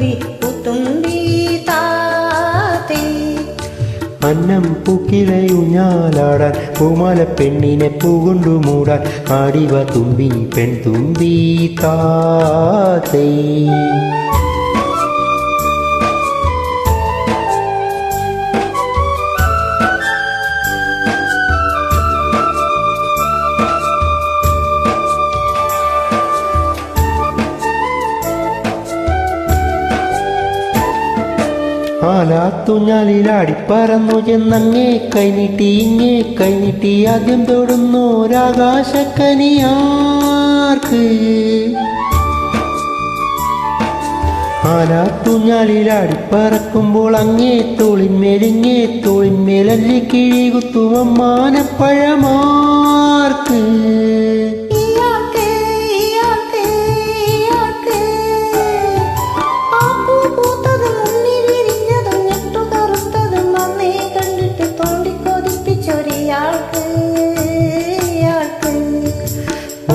തുമ്പി പുത്തുമ്പി താത്തേ അന്നം പൂക്കിലയുഞ്ഞാലാടാൻ പൂമാല പെണ്ണിനെ പൂകൊണ്ടു മൂടാൻ ആടിവ തുമ്പി പെൺ തുമ്പി താത്തേ ആലാത്തുഞ്ഞാലിലാടിപ്പറന്നു ചെന്നങ്ങേ കൈനീട്ടി ഇങ്ങേ കൈനീട്ടി ആദ്യം തൊടുന്നോരാകാശക്കനിയാർക്ക് ആലാത്തുഞ്ഞാലിലാടിപ്പറക്കുമ്പോൾ അങ്ങേ തോളിന്മേലിങ്ങേ തോളിന്മേലല്ലി കിഴി മാനപ്പഴമാർക്ക്.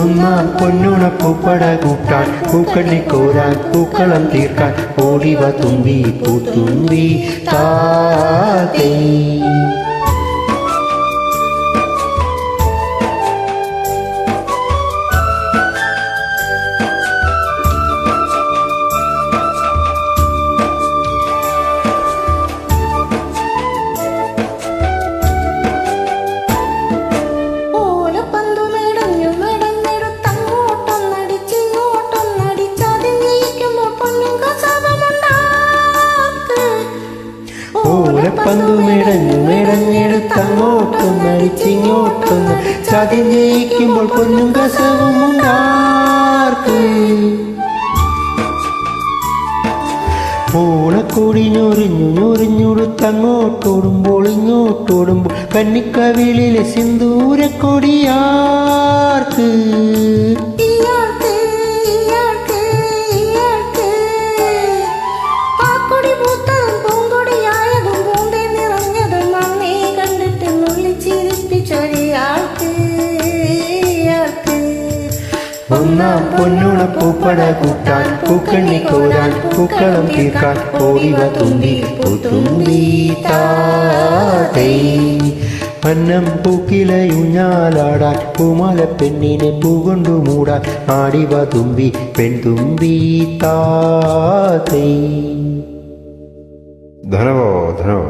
ഒന്നാം പൊന്നുണ പൂപ്പട കൂട്ടാൻ പൂക്കണ്ണി കോരാൻ പൂക്കളം തീർക്കാൻ ഓടിവ തുമ്പി പൂത്തുമ്പി താതേ മെടഞ്ഞെടുത്തങ്ങോട്ടൊന്നടിച്ചിങ്ങോട്ടൊന്ന് ചതിഞ്ഞയിക്കുമ്പോൾ പൊന്നും കസവും ഉണ്ടാർക്ക്. ഓണക്കോടി ഞൊറിഞ്ഞു ഞൊറിഞ്ഞുടുത്തങ്ങോട്ടോടുമ്പോൾ ഇങ്ങോട്ടോടുമ്പോൾ കന്നിക്കവിളിലെ സിന്ദൂരക്കൊടിയാർക്ക്. ഒന്നാം പൊന്നുണ പൂപ്പട കൂട്ടാൻ പൂക്കണ്ണി കോരാൻ പൂക്കളം തീർക്കാൻ ഓടിവ തുമ്പി പുതുമ്പി താതേ അന്നം പൂക്കിലയുഞ്ഞാലാടാൻ പൂമാല പെണ്ണിനെ പൂകൊണ്ടു മൂടാൻ ആടിവ തുമ്പി പെൺതുമ്പി താതേ ധനവോ ധനവോ.